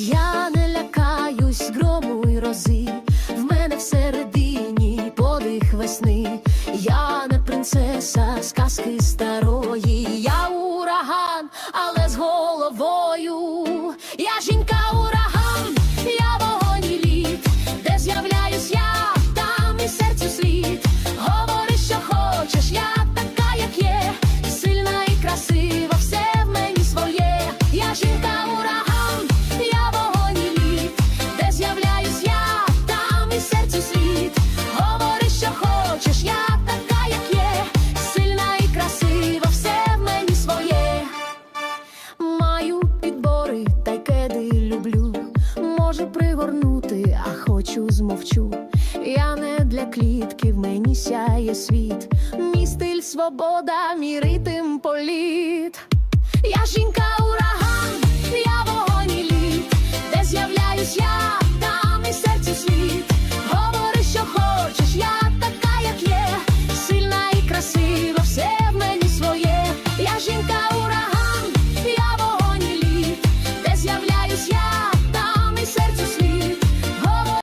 Я не лякаюсь грому й рози, в мене всередині подих весни, я не принцеса з казки старої, я ураган, але з головою. Я жінка. пригорнути, а хочу змовчу. Я не для клітки, в мені сяє світ, мій стиль, свобода, мій ритм політ. Я жінка.